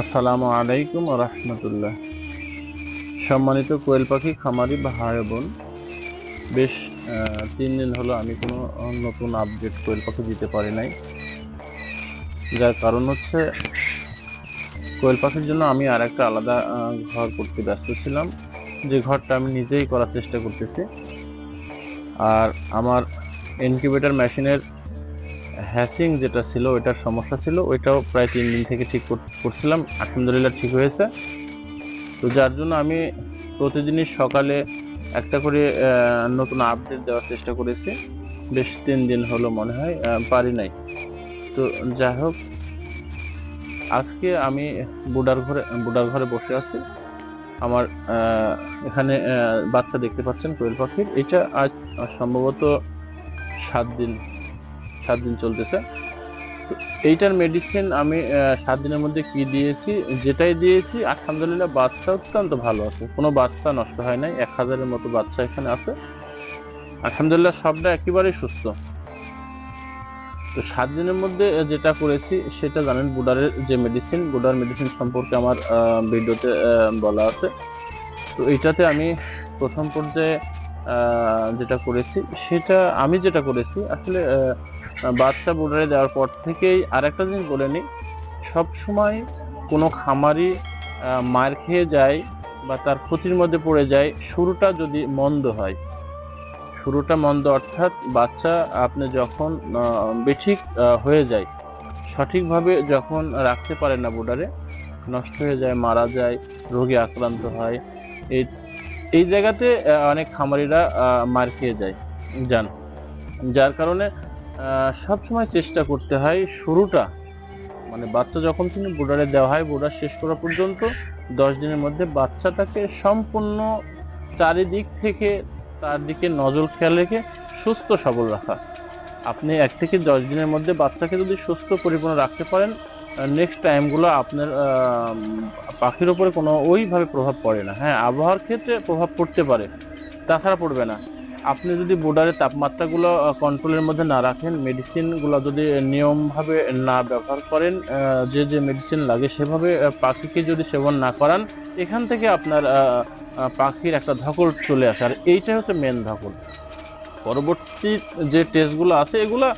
আসসালামু আলাইকুম রহমতুল্লাহ। সম্মানিত কোয়েল পাখি, খামারি ভাই বোন, বেশ তিন দিন হলো আমি কোনো নতুন আপডেট কোয়েল পাখি দিতে পারি নাই। যার কারণ হচ্ছে, কোয়েল পাখির জন্য আমি আর একটা আলাদা ঘর করতে ব্যস্ত ছিলাম। যে ঘরটা আমি নিজেই করার চেষ্টা করতেছি। আর আমার ইনকিউবেটর মেশিনের হ্যাসিং যেটা ছিল, ওইটার সমস্যা ছিল। ওইটাও প্রায় তিন দিন থেকে ঠিক কর- করছিলাম। আলহামদুলিল্লাহ ঠিক হয়েছে। তো যার জন্য আমি প্রতিদিনই সকালে একটা করে নতুন আপডেট দেওয়ার চেষ্টা করেছি। বেশ তিন দিন হলো মনে হয় পারি নাই। তো যাই হোক, আজকে আমি বুডার ঘরে বুডার ঘরে বসে আছি। আমার এখানে বাচ্চা দেখতে পাচ্ছেন, কোয়েল পাখির। এটা আজ সম্ভবত সাত দিন সাত দিন চলতেছে। এইটার মেডিসিন আমি সাত দিনের মধ্যে কি দিয়েছি? যেটাই দিয়েছি, আলহামদুলিল্লাহ বাচ্চা অত্যন্ত ভালো আছে। কোনো বাচ্চা নষ্ট হয় নাই। এক হাজারের মতো বাচ্চা এখানে আছে। আলহামদুলিল্লাহ সবটা একেবারেই সুস্থ। তো সাত দিনের মধ্যে যেটা করেছি, সেটা জানেন বুডারের যে মেডিসিন বুডার মেডিসিন সম্পর্কে আমার ভিডিওতে বলা আছে। তো এইটাতে আমি প্রথম পর্যায়ে যেটা করেছি, সেটা আমি যেটা করেছি, আসলে বাচ্চা বুডারে দেওয়ার পর থেকেই আরেকটা জিনিস বলে নিই। সবসময় কোনো খামারি মার খেয়ে যায় বা তার ক্ষতির মধ্যে পড়ে যায়, শুরুটা যদি মন্দ হয়। শুরুটা মন্দ অর্থাৎ বাচ্চা আপনি যখন বেঠিক হয়ে যায়, সঠিকভাবে যখন রাখতে পারে না বোর্ডারে, নষ্ট হয়ে যায়, মারা যায়, রোগে আক্রান্ত হয়, এই এই জায়গাতে অনেক খামারিরা মার খেয়ে যায়, যান। যার কারণে সব সময় চেষ্টা করতে হয় শুরুটা মানে বাচ্চা যখন তিনি বুডারে দেওয়া হয় বুডার শেষ করা পর্যন্ত দশ দিনের মধ্যে বাচ্চাটাকে সম্পূর্ণ চারিদিক থেকে তার দিকে নজর খেয়াল রেখে সুস্থ সবল রাখা। আপনি এক থেকে দশ দিনের মধ্যে বাচ্চাকে যদি সুস্থ পরিপূর্ণ রাখতে পারেন নেক্সট টাইমগুলো আপনার পাখির উপরে কোনো ওইভাবে প্রভাব পড়ে না। হ্যাঁ আবহাওয়ার ক্ষেত্রে প্রভাব পড়তে পারে, তাছাড়া পড়বে না। আপনি যদি বোর্ডারের তাপমাত্রাগুলো কন্ট্রোলের মধ্যে না রাখেন মেডিসিনগুলো যদি নিয়মভাবে না ব্যবহার করেন যে যে মেডিসিন লাগে সেভাবে পাখিকে যদি সেবন না করান, এখান থেকে আপনার পাখির একটা ধকল চলে আসে। আর এইটাই হচ্ছে মেন ধকল। পরবর্তী যে টেস্টগুলো আছে, এগুলা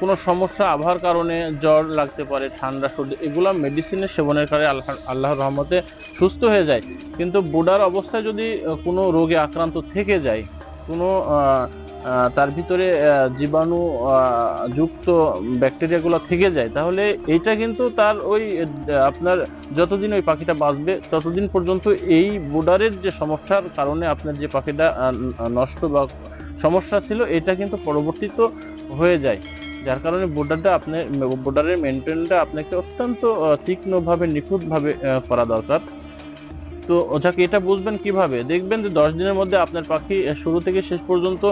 কোনো সমস্যা আবহাওয়ার কারণে জ্বর লাগতে পারে, ঠান্ডা, সর্দি, এগুলো মেডিসিনের সেবনের কারণে আল্লাহ, আল্লাহর রহমতে সুস্থ হয়ে যায়। কিন্তু বুডার অবস্থায় যদি কোনো রোগে আক্রান্ত থেকে যায়, কোনো তার ভিতরে জীবাণু যুক্ত ব্যাকটেরিয়াগুলো থেকে যায়, তাহলে এইটা কিন্তু তার ওই আপনার যতদিন ওই পাখিটা বাঁচবে, ততদিন পর্যন্ত এই বুডারের যে সমস্যার কারণে আপনার যে পাখিটা নষ্ট বা সমস্যা ছিল, এটা কিন্তু পরবর্তীত হয়ে যায়। যার কারণে বোর্ডারটা আপনার বোর্ডারের মেনটেনটা আপনাকে অত্যন্ত তীক্ষ্ণভাবে, নিখুঁতভাবে করা দরকার। তো যাকে, এটা বুঝবেন কীভাবে? দেখবেন যে দশ দিনের মধ্যে আপনার পাখি শুরু থেকে শেষ পর্যন্ত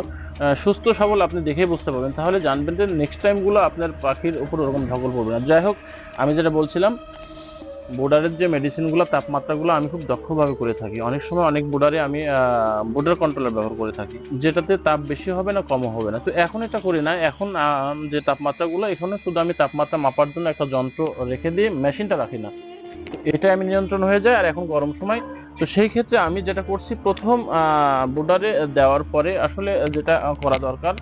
সুস্থ সবল আপনি দেখে বুঝতে পারবেন। তাহলে জানবেন যে নেক্সট টাইমগুলো আপনার পাখির উপর ওরকম ঢকল পড়বে না। যাই হোক, আমি যেটা বলছিলাম বোর্ডারের যে মেডিসিনগুলো তাপমাত্রাগুলো আমি খুব দক্ষভাবে করে থাকি। অনেক সময় অনেক বোর্ডারে আমি বোর্ডার কন্ট্রোলার ব্যবহার করে থাকি, যেটাতে তাপ বেশি হবে না, কমও হবে না। তো এখন এটা করি না, এখন যে তাপমাত্রাগুলো, এখানে শুধু আমি তাপমাত্রা মাপার জন্য একটা যন্ত্র রেখে দিয়ে মেশিনটা রাখি না। এটা আমি নিয়ন্ত্রণ হয়ে যায়, আর এখন গরম সময়। তো সেই ক্ষেত্রে আমি যেটা করছি, প্রথম বোর্ডারে দেওয়ার পরে আসলে যেটা করা দরকার,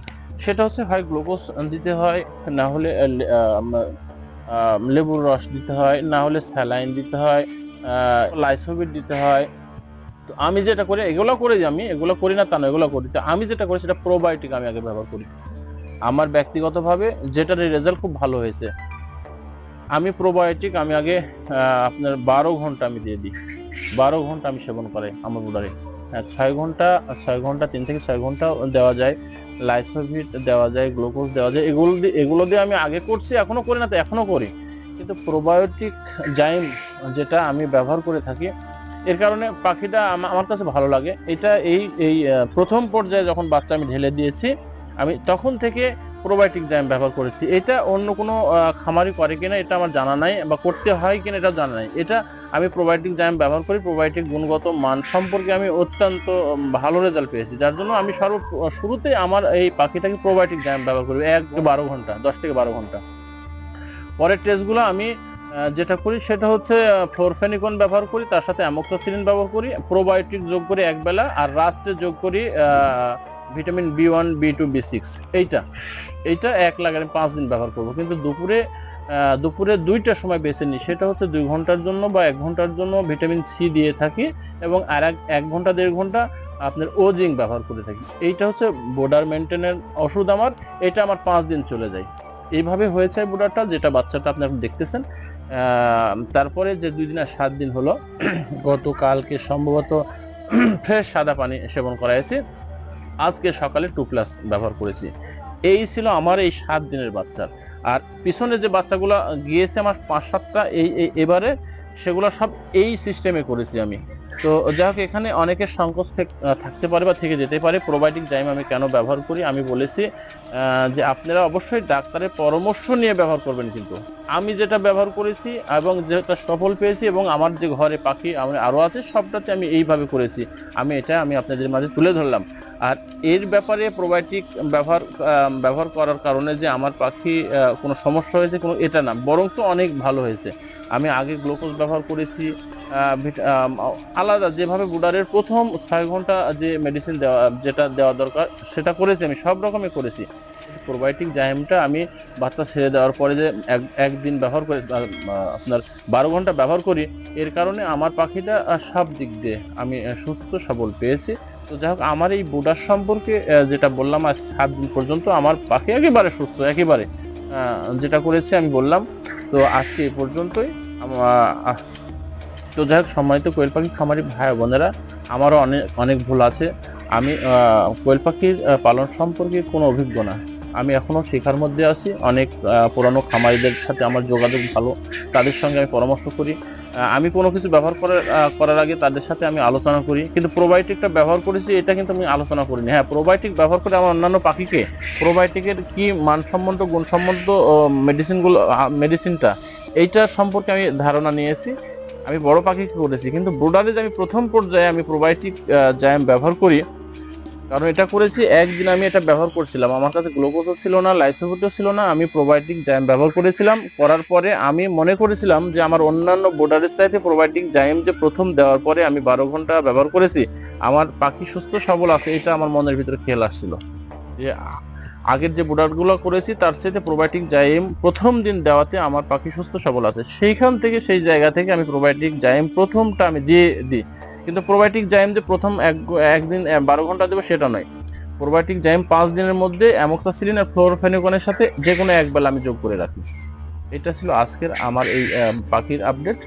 সেটা হচ্ছে হয় গ্লুকোজ দিতে হয়, না হলে লেবুর রস দিতে হয়, না হলে স্যালাইন দিতে হয় লাইসোবিট দিতে হয়। তো আমি যেটা করি, এগুলো করি আমি, এগুলো করি না তা না এগুলো করি। তো আমি যেটা করি, সেটা প্রোবায়োটিক আমি আগে ব্যবহার করি। আমার ব্যক্তিগতভাবে যেটার রেজাল্ট খুব ভালো হয়েছে, আমি প্রোবায়োটিক আমি আগে আপনার বারো ঘণ্টা আমি দিয়ে দিই। বারো ঘণ্টা আমি সেবন করে আমার বুডারে ছয় ঘণ্টা ছয় ঘণ্টা, তিন থেকে ছয় ঘণ্টা দেওয়া যায়। লাইসোভিট দেওয়া যায় গ্লুকোজ দেওয়া যায়। এগুলো দিয়ে এগুলো দিয়ে আমি আগে করছি এখনও করি না তো এখনও করি। কিন্তু প্রোবায়োটিক জাইম যেটা আমি ব্যবহার করে থাকি, এর কারণে পাখিটা আমার কাছে ভালো লাগে। এটা এই এই প্রথম পর্যায়ে যখন বাচ্চা আমি ঢেলে দিয়েছি, আমি তখন থেকে প্রোবায়োটিক জাইম ব্যবহার করেছি। এটা অন্য কোনো খামারি করে কিনা, এটা আমার জানা নাই বা করতে হয় কিনা এটা জানা নাই। এটা আমি প্রোবায়োটিক জাইম ব্যবহার করি প্রোবায়োটিক গুণগত মান সম্পর্কে আমি অত্যন্ত ভালো রেজাল্ট পেয়েছি। যার জন্য আমি সর্ব, শুরুতে আমার এই পাখিটাকে প্রোবায়োটিক জাইম ব্যবহার করি, এক বারো ঘণ্টা, দশ থেকে বারো ঘণ্টা। পরের টেস্টগুলো আমি যেটা করি সেটা হচ্ছে ফ্লোরফেনিকন ব্যবহার করি, তার সাথে অ্যামোক্সাসিলিন ব্যবহার করি প্রোবায়োটিক যোগ করি এক বেলা, আর রাত্রে যোগ করি vitamin B one B two B six এইটা এইটা এক আমি পাঁচ দিন ব্যবহার করব। কিন্তু দুপুরে দুপুরে দুইটার সময় বেছে নিই। সেটা হচ্ছে দুই ঘণ্টার জন্য বা এক ঘণ্টার জন্য ভিটামিন সি দিয়ে থাকি এবং আর এক ঘণ্টা, দেড় ঘণ্টা আপনার ওজিং ব্যবহার করে থাকি। এইটা হচ্ছে বোর্ডার মেনটেনের ওষুধ আমার। এটা আমার পাঁচ দিন চলে যায়। এইভাবে হয়েছে বোর্ডারটা, যেটা বাচ্চাটা আপনি এখন দেখতেছেন। তারপরে যে দুই দিন আর সাত দিন হলো, গতকালকে সম্ভবত ফ্রেশ সাদা পানি সেবন করাইছি। আজকে সকালে টু প্লাস ব্যবহার করেছি। এই ছিল আমার এই সাত দিনের বাচ্চার। আর পিছনে যে বাচ্চাগুলো গিয়েছে আমার পাঁচ সাতটা, এই এবারে সেগুলো সব এই সিস্টেমে করেছি আমি। তো যাই হোক এখানে অনেকের সংকোচ থেক- থাকতে পারে বা থেকে যেতে পারে। প্রোবায়োটিক জাইম আমি কেন ব্যবহার করি? আমি বলেছি যে আপনারা অবশ্যই ডাক্তারের পরামর্শ নিয়ে ব্যবহার করবেন কিন্তু। আমি যেটা ব্যবহার করেছি এবং যেটা সফল পেয়েছি এবং আমার যে ঘরে পাখি, আমার আরও আছে, সবটাতে আমি এইভাবে করেছি। আমি এটা আমি আপনাদের মাঝে তুলে ধরলাম। আর এর ব্যাপারে প্রোবায়োটিক ব্যবহার ব্যবহার করার কারণে যে আমার পাখি কোনো সমস্যা হয়েছে কোনো, এটা না, বরঞ্চ অনেক ভালো হয়েছে। আমি আগে গ্লুকোজ ব্যবহার করেছি আলাদা যেভাবে বুডারের প্রথম ছয় ঘণ্টা যে মেডিসিন দেওয়া, যেটা দেওয়া দরকার, সেটা করেছি আমি, সব রকমই করেছি। প্রোবায়োটিক জাইমটা আমি বাচ্চা ছেড়ে দেওয়ার পরে যে এক- একদিন ব্যবহার করে আপনার বারো ঘণ্টা ব্যবহার করি, এর কারণে আমার পাখিটা সব দিক দিয়ে আমি সুস্থ সবল পেয়েছি। তো যাই হোক, আমার এই বুডার সম্পর্কে যেটা বললাম আজ সাত দিন পর্যন্ত, আমার পাখি একেবারে সুস্থ, একেবারে যেটা করেছি আমি বললাম। তো আজকে এ পর্যন্তই। তো যাই হোক, সম্মানিত কোয়েল পাখি, খামারি ভাই বোনেরা, আমারও অনেক অনেক ভুল আছে। আমি কোয়েল পাখির পালন সম্পর্কে কোনো অভিজ্ঞ না। আমি এখনও শেখার মধ্যে আছি। অনেক পুরানো খামারিদের সাথে আমার যোগাযোগ ভালো। তাদের সঙ্গে আমি পরামর্শ করি। আমি কোনো কিছু ব্যবহার করার করার আগে তাদের সাথে আমি আলোচনা করি। কিন্তু প্রোবায়োটিকটা ব্যবহার করেছি, এটা কিন্তু আমি আলোচনা করিনি। হ্যাঁ প্রোবায়োটিক ব্যবহার করে আমার অন্যান্য পাখিকে প্রোবায়োটিকের কি মানসম্মত, গুণসম্মত মেডিসিনগুলো মেডিসিনটা এইটা সম্পর্কে আমি ধারণা নিয়েছি। আমি বড় পাখি করেছি। কিন্তু ব্রোডারে যে আমি প্রথম পর্যায়ে আমি প্রোবায়োটিক জ্যাম ব্যবহার করি কারণ এটা করেছি, একদিন আমি এটা ব্যবহার করছিলাম। আমার কাছে গ্লুকোজও ছিল না লাইসোভিটও ছিল না, আমি প্রোবায়োটিক জায়াম ব্যবহার করেছিলাম। করার পরে আমি মনে করেছিলাম যে আমার অন্যান্য বোর্ডারের চাইতে প্রোবায়োটিক জাইম যে প্রথম দেওয়ার পরে আমি বারো ঘণ্টা ব্যবহার করেছি, আমার পাখি সুস্থ, সবল আছে, এটা আমার মনের ভিতরে খেয়াল আসছিল। যে আগের যে বোর্ডারগুলো করেছি, তার সাথে প্রোবায়োটিক জাইম প্রথম দিন দেওয়াতে আমার পাখি সুস্থ, সবল আছে। সেইখান থেকে, সেই জায়গা থেকে আমি প্রোবায়োটিক জাইম প্রথমটা আমি দিয়ে দিই। কিন্তু প্রোবায়োটিক জাইম যে প্রথম এক একদিন বারো ঘণ্টা দেবে সেটা নয়। প্রোবায়োটিক জাইম পাঁচ দিনের মধ্যে অ্যামোক্সাসিলিন আর ফ্লোরফেনিকনের সাথে যে কোনো এক বেলা আমি যোগ করে রাখি। এটা ছিল আজকের আমার এই পাখির আপডেট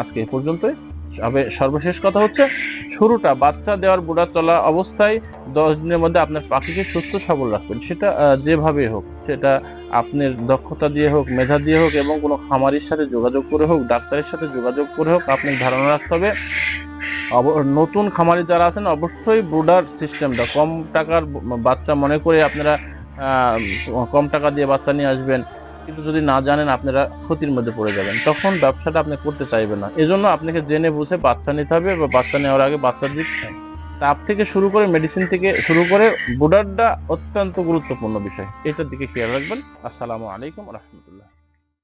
আজকে এ পর্যন্তই। তবে সর্বশেষ কথা হচ্ছে, শুরুটা বাচ্চা দেওয়ার বুড়া চলা অবস্থায় দশ দিনের মধ্যে আপনার পাখিকে সুস্থ সবল রাখবেন। সেটা যেভাবে হোক, সেটা আপনার দক্ষতা দিয়ে হোক, মেধা দিয়ে হোক এবং কোনো খামারির সাথে যোগাযোগ করে হোক, ডাক্তারের সাথে যোগাযোগ করে হোক আপনি ধারণা রাখতে হবে। নতুন খামারি যারা আছেন, অবশ্যই ব্রুডার সিস্টেমটা। কম টাকার বাচ্চা মনে করে আপনারা কম টাকা দিয়ে বাচ্চা নিয়ে আসবেন। কিন্তু যদি না জানেন, আপনারা ক্ষতির মধ্যে পড়ে যাবেন। তখন ব্যবসাটা আপনি করতে চাইবেন না। এজন্য আপনাকে জেনে বুঝে বাচ্চা নিতে হবে বা বাচ্চা নেওয়ার আগে বাচ্চার দিক তাপ থেকে শুরু করে মেডিসিন থেকে শুরু করে বুডারটা অত্যন্ত গুরুত্বপূর্ণ বিষয়। এটার দিকে খেয়াল রাখবেন। আসসালামু আলাইকুম রহমতুল্লাহ।